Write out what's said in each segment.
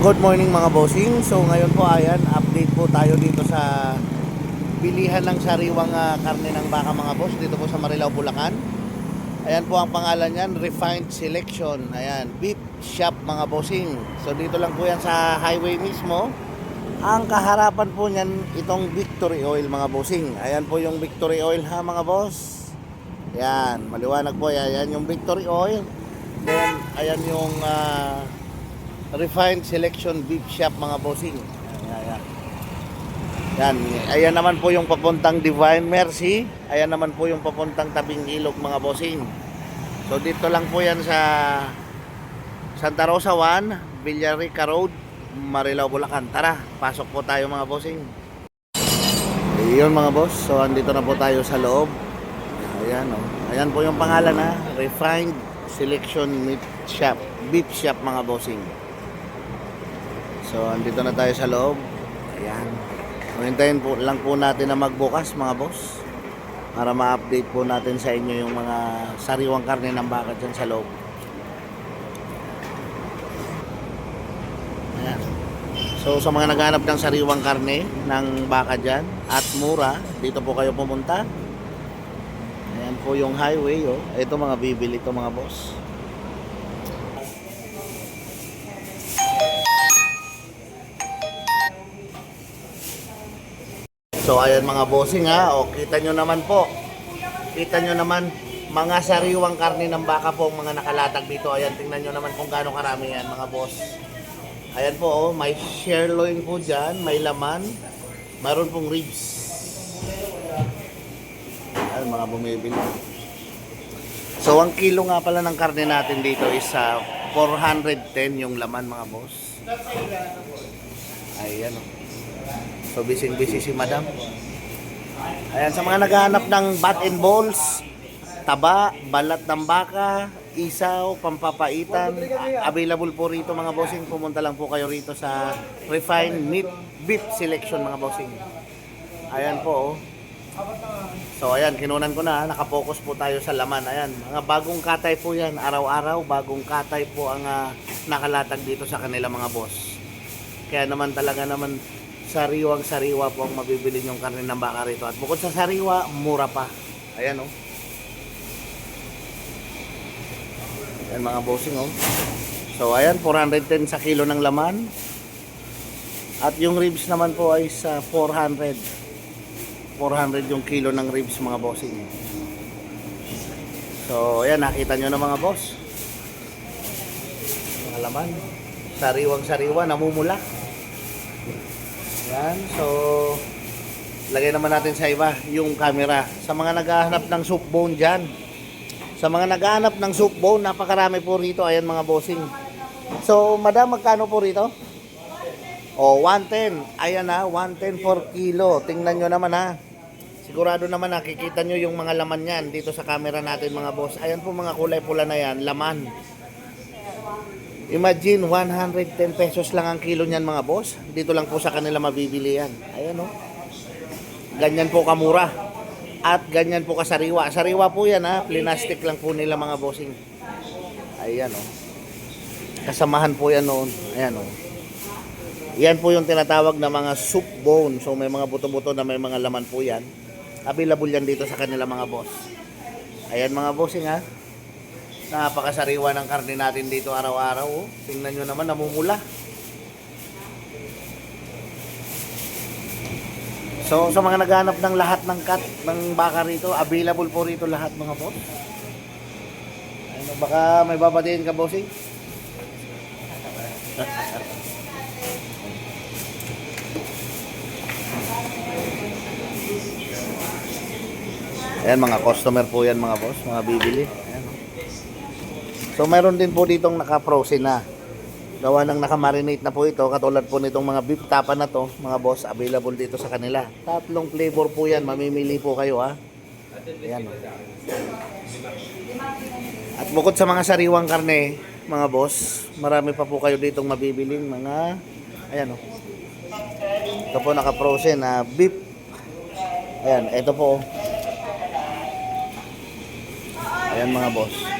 Good morning mga bossing. So ngayon po ayan, update po tayo dito sa bilihan ng sariwang ah, karne ng baka mga boss dito po sa Marilao, Bulacan. Ayan po ang pangalan niyan, Refined Selection. Ayan, Beef Shop mga bossing. So dito lang po yan sa highway mismo. Ang kaharapan po niyan itong Victory Oil mga bossing. Ayan po yung Victory Oil ha mga boss. Yan, maliwanag po yan. Yan yung Victory Oil. Then, ayan yung ah, Refined Selection Beef Shop mga bossing. Ayan, ayan. Yan, ayan naman po yung papuntang Divine Mercy. Ayan naman po yung papuntang Tabing Ilog mga bossing. So dito lang po yan sa Santa Rosa 1, Villarica Road, Marilao, Bulacan. Tara, pasok po tayo mga bossing. Ayun mga boss, so andito na po tayo sa loob. Ayan oh. Ayan po yung pangalan na Refined Selection Meat Shop, Beef Shop mga bossing. So andito na tayo sa loob. Ayan. Hintayin po lang po natin na magbukas mga boss para ma-update po natin sa inyo yung mga sariwang karne ng baka dyan sa loob. Ayan. So sa mga naghanap ng sariwang karne ng baka dyan at mura, dito po kayo pumunta. Ayan po yung highway. Oh. Ito mga bibili to mga boss. So ayan mga bossing ha, o kita nyo naman po. Kita nyo naman mga sariwang karne ng baka po mga nakalatag dito. Ayan, tingnan nyo naman kung gaano karami yan mga boss. Ayan po, oh, may sirloin po dyan, may laman, mayroon pong ribs. Ayan, mga bumibili. So, ang kilo nga pala ng karne natin dito is ah, 410 yung laman mga boss. Ayan, oh. So, busy-busy si madam. Ayan, sa mga naghahanap ng bat and balls, taba, balat ng baka, isaw, pampapaitan, available po rito mga bossing. Pumunta lang po kayo rito sa Refined Meat Beef Selection mga bossing. Ayan po, oh. So ayan, kinunan ko na, nakapokus po tayo sa laman. Ayan, mga bagong katay po yan, araw-araw, bagong katay po ang ah, nakalatag dito sa kanila mga boss. Kaya naman talaga naman sariwang sariwa po ang mabibili yung karne ng baka rito. At bukod sa sariwa, mura pa. Ayan oh. Ayan mga bossing oh. So ayan, 410 sa kilo ng laman. At yung ribs naman po ay sa 400. 400 yung kilo ng ribs mga bossing. So ayan, nakita nyo na mga boss. Mga laman. Sariwang sariwa, namumula. Yan, so lagay naman natin sa iba yung camera. Sa mga naghahanap ng soup bone dyan, sa mga naghahanap ng soup bone, napakarami po rito. Ayan mga bossing. So, madam, magkano po rito? O, 110. Ayan na, 110 per kilo. Tingnan nyo naman ha. Sigurado naman nakikita nyo yung mga laman yan dito sa camera natin mga boss. Ayan po mga kulay pula na yan, laman. Imagine, 110 pesos lang ang kilo niyan mga boss. Dito lang po sa kanila mabibili yan. Ayan o. Ganyan po kamura. At ganyan po kasariwa. Sariwa po yan ha. Plinastic lang po nila mga bossing. Ayan o. Kasamahan po yan noon. Ayan o. Yan po yung tinatawag na mga soup bone. So may mga buto-buto na may mga laman po yan. Available yan dito sa kanila mga boss. Ayan mga bossing ha. Napakasariwa ng karne natin dito araw-araw. Oh. Tingnan nyo naman, namumula. So, sa mga naghanap ng lahat ng cut ng baka rito, available po rito lahat mga boss. Ano, baka may babatiin ka, bossing? Ayan, mga customer po yan mga boss, mga bibili. So meron din po ditong naka-frozen na. Gawa ng nakamarinate na po ito, katulad po nitong mga beef tapa na to, mga boss, available dito sa kanila. Tatlong flavor po yan, mamimili po kayo ha. Ayan. At bukod sa mga sariwang karne, mga boss, marami pa po kayo ditong mabibiling mga, ayan oh. Ito po naka-frozen na beef. Ayan, ito po. oh. Ayan mga boss.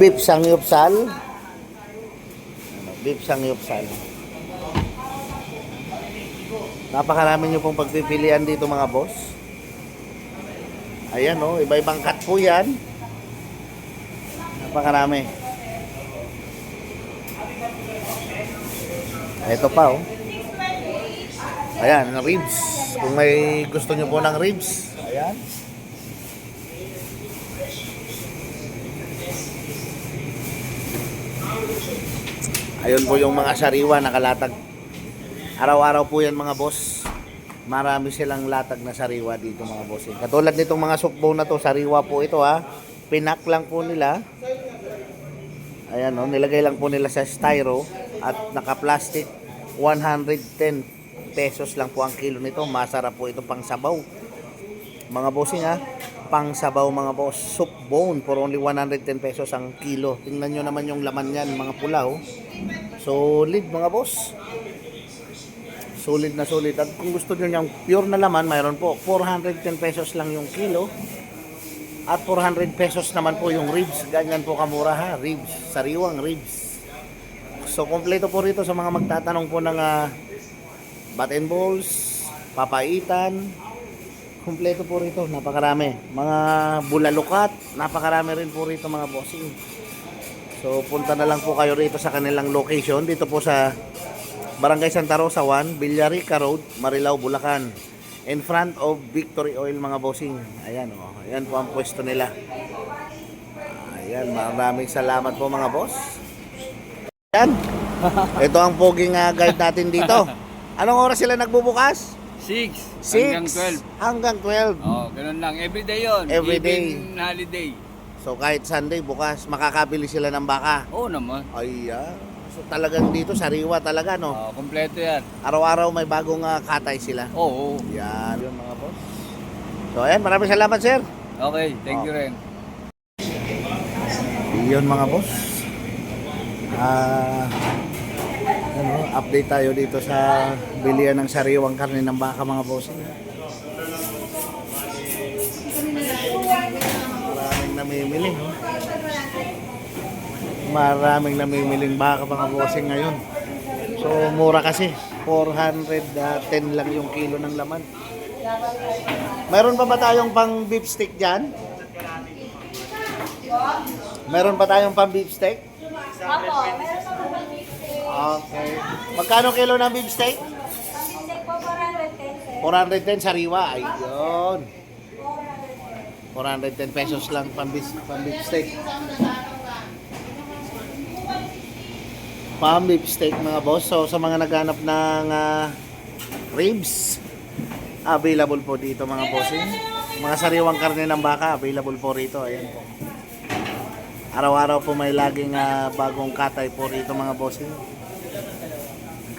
Beef sangyupsal. Beef sangyupsal. Napakarami nyo pong pagpipilian dito mga boss. Ayan oh, iba-ibang cut po yan. Napakarami. Ito pa oh. Ayan, ribs. Kung may gusto nyo po ng ribs. Ayan. Ayun po yung mga sariwa nakalatag. Araw-araw po yan mga boss. Marami silang latag na sariwa dito mga boss. eh. Katulad nitong mga sukbo na to, sariwa po ito ha. Pinak lang po nila. Ayan o, nilagay lang po nila sa styro at naka-plastic. 110 pesos lang po ang kilo nito. Masarap po ito pang sabaw. Mga bossing ha, pang sabaw mga boss. Soup bone for only 110 pesos ang kilo. Tingnan nyo naman yung laman yan, mga pula oh. Solid mga boss. Solid na solid. At kung gusto nyo yung pure na laman, mayroon po 410 pesos lang yung kilo. At 400 pesos naman po yung ribs. Ganyan po kamura ha, ribs. Sariwang ribs. So, kompleto po rito sa mga magtatanong po ng uh, bat and balls, papaitan, kompleto po rito, napakarami. Mga bulalukat, napakarami rin po rito mga bossing. So, punta na lang po kayo rito sa kanilang location, dito po sa Barangay Santa Rosa 1, Villarica Road, Marilao, Bulacan. In front of Victory Oil mga bossing. Ayan oh, ayan po ang pwesto nila. Ayan, maraming salamat po mga boss. Yan. Ito ang poging uh, guide natin dito. Anong oras sila nagbubukas? 6 6 hanggang 12. hanggang 12. Oh, ganun lang. Everyday yun. Everyday. Even holiday. So kahit Sunday bukas, makakabili sila ng baka. Oo naman. Ayan. So talagang dito sariwa talaga no. Oh, kompleto yan. Araw-araw may bagong uh, katay sila. Oo. Yan. Yun mga boss. So ayan, maraming salamat sir. Okay, thank you rin. Yun mga boss. Ah, ano, update tayo dito sa bilihan ng sariwang karne ng baka mga boss. Maraming namimili. No? Maraming namimiling baka mga bossing ngayon. So mura kasi. 410 lang yung kilo ng laman. Meron pa ba tayong pang beef steak dyan? Meron pa tayong pang beef steak? Opo, meron pa? Okay. Magkano kilo ng beef steak? Mixtape po 410 sir. 410 sariwa. Ayun. 410 pesos lang pang beef, pang beef steak. Pang beef steak mga boss. So sa mga naghanap ng ah, ribs, available po dito mga bossing. Mga sariwang karne ng baka, available po rito. Ayan po. Araw-araw po may laging ah, bagong katay po rito mga bossing.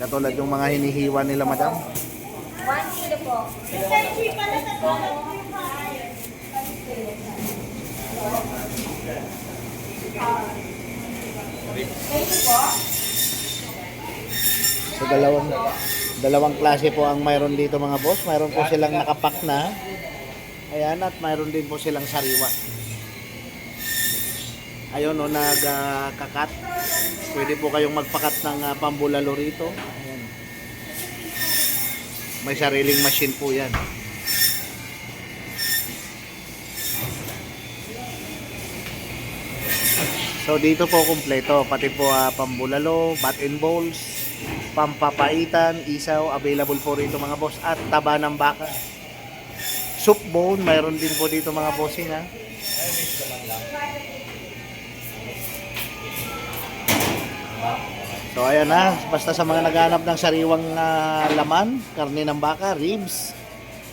Katulad yung mga hinihiwa nila madam. 1 kilo po. So dalawang dalawang klase po ang mayroon dito mga boss. Mayroon po silang nakapak na. Ayan at mayroon din po silang sariwa. Ayun o nagkakat. Pwede po kayong magpakat ng uh, pambulalo rito. Ayan. May sariling machine po yan. So dito po kumpleto, pati po ah, pambulalo, bat and balls, pampapaitan, isaw, available po rito mga boss at taba ng baka. Soup bone, mayroon din po dito mga bossing ha. So ayan na, basta sa mga naghanap ng sariwang ah, laman, karne ng baka, ribs.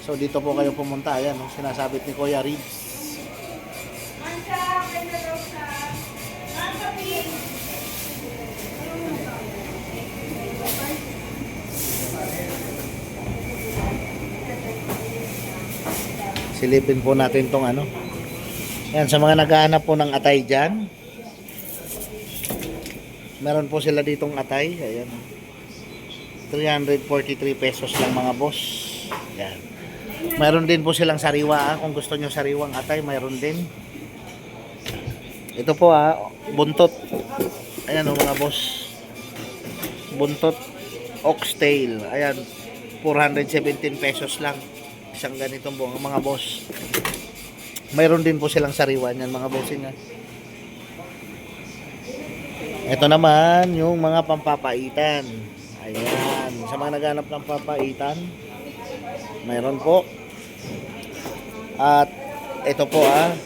So dito po kayo pumunta, ayan, sinasabit ni Kuya ribs. Silipin po natin tong ano. Yan, sa mga naghahanap po ng atay dyan. Meron po sila ditong atay. Ayan. 343 pesos lang mga boss. Yan. Meron din po silang sariwa. ah. Kung gusto nyo sariwang atay, mayroon din. Ito po ah, buntot. Ayan o mga boss. Buntot oxtail. Ayan, 417 pesos lang. Isang ganitong buong mga boss. Mayroon din po silang sariwa niyan mga bossing ah. Ito naman yung mga pampapaitan. Ayan, sa mga naghanap ng papaitan, mayroon po. At ito po ah,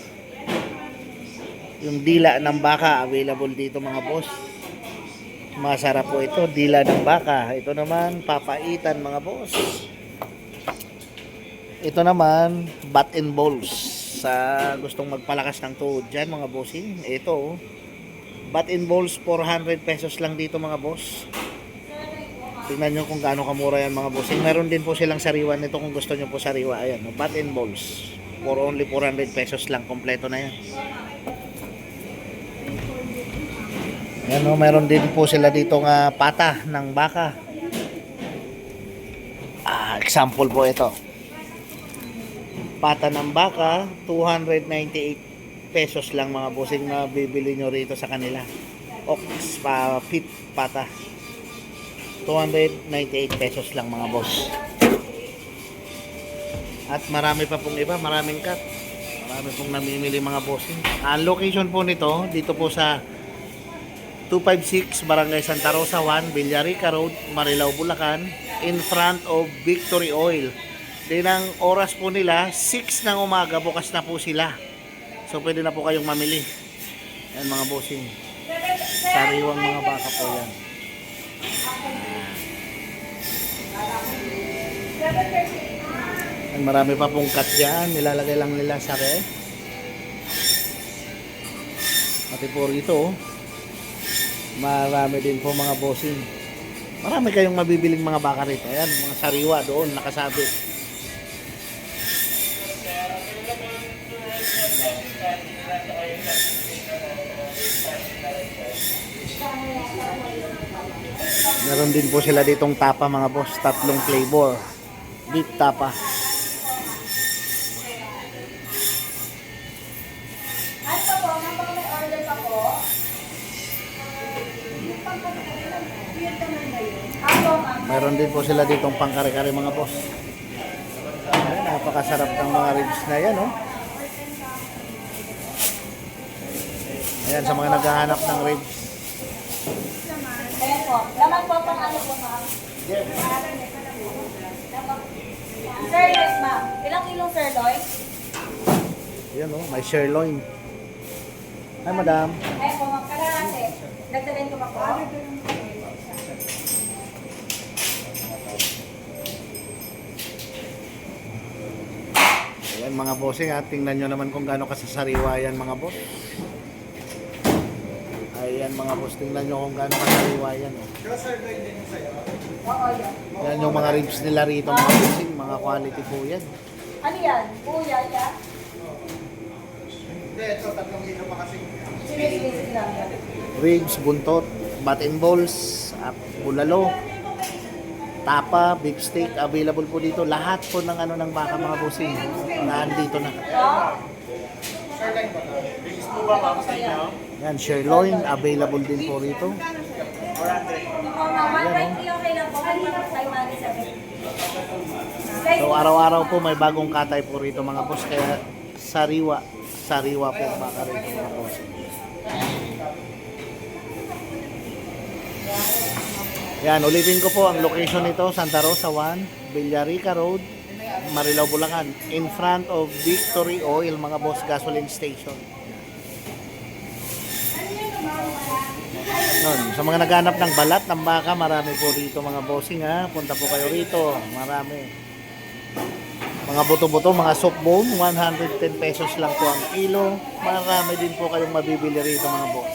yung dila ng baka available dito mga boss. Masarap po ito, dila ng baka. Ito naman, papaitan mga boss. Ito naman, bat and balls. Sa gustong magpalakas ng tuhod dyan mga bossing. Ito, oh. And balls, 400 pesos lang dito mga boss. Tingnan nyo kung gaano kamura yan mga bossing. Meron din po silang sariwa nito kung gusto nyo po sariwa. Ayan, oh, bat and balls. For only 400 pesos lang, kompleto na yan. Ayan o, meron din po sila dito nga pata ng baka. Ah, example po ito. Pata ng baka, 298 pesos lang mga bossing na bibili nyo rito sa kanila. Ox, pa, pit, pata. 298 pesos lang mga boss. At marami pa pong iba, maraming cut. Marami pong namimili mga bossing. Ang location po nito, dito po sa 256 Barangay Santa Rosa 1, Villarica Road, Marilao, Bulacan, in front of Victory Oil. Din ang oras po nila, 6 ng umaga, bukas na po sila. So pwede na po kayong mamili. Yan mga bossing. Sariwang mga baka po yan. Yan, marami pa pong cut dyan. Nilalagay lang nila sa ref. Pati po rito, oh. Marami din po mga bossing. Marami kayong mabibiling mga baka rito. Ayan, mga sariwa doon, nakasabit. Meron din po sila ditong tapa mga boss, tatlong flavor. Beef tapa. Meron din po sila ditong pangkare-kare mga boss. Ayan, napakasarap ng mga ribs na yan, oh. Ayan, sa mga naghahanap ng ribs. Po. Laman po pang ano po, ma'am? Yes, ma'am. Ilang kilong sirloin? Ayan, oh, may sirloin. Hi, madam. Ayan po, ma'am. Kalahati. Dagdagan ko pa po. Ayan, mga bossing, ha. Tingnan nyo naman kung gaano kasasariwa yan, mga boss. Ayan, mga boss, tingnan nyo kung gaano kasariwa yan, oh. Yan. Yan yung mga ribs nila rito, mga bossing. Mga quality po yan. Ano yan? Kuya, yan? Hindi, ito, tatlong kilo pa kasi. Lang yan. ribs, buntot, bat and balls, at bulalo, tapa, beef steak, available po dito. Lahat po ng ano ng baka mga bossing. Nandito na. Oo. Sirloin ba? Bilis mo ba sa inyo? Yan, sirloin, available din po rito. 400. Oo, ma'am. 120 okay lang po. Kanina po tayo mali sabi. So araw-araw po may bagong katay po rito mga boss. Kaya sariwa, sariwa po baka rito mga boss. Yan, ulitin ko po ang location nito, Santa Rosa 1, Villarica Road, Marilao, Bulacan. In front of Victory Oil, mga boss, gasoline station. Yun, sa mga naghanap ng balat ng baka, marami po rito mga bossing ha. Punta po kayo rito, marami. Mga buto-buto, mga soft bone, 110 pesos lang po ang kilo. Marami din po kayong mabibili rito mga boss.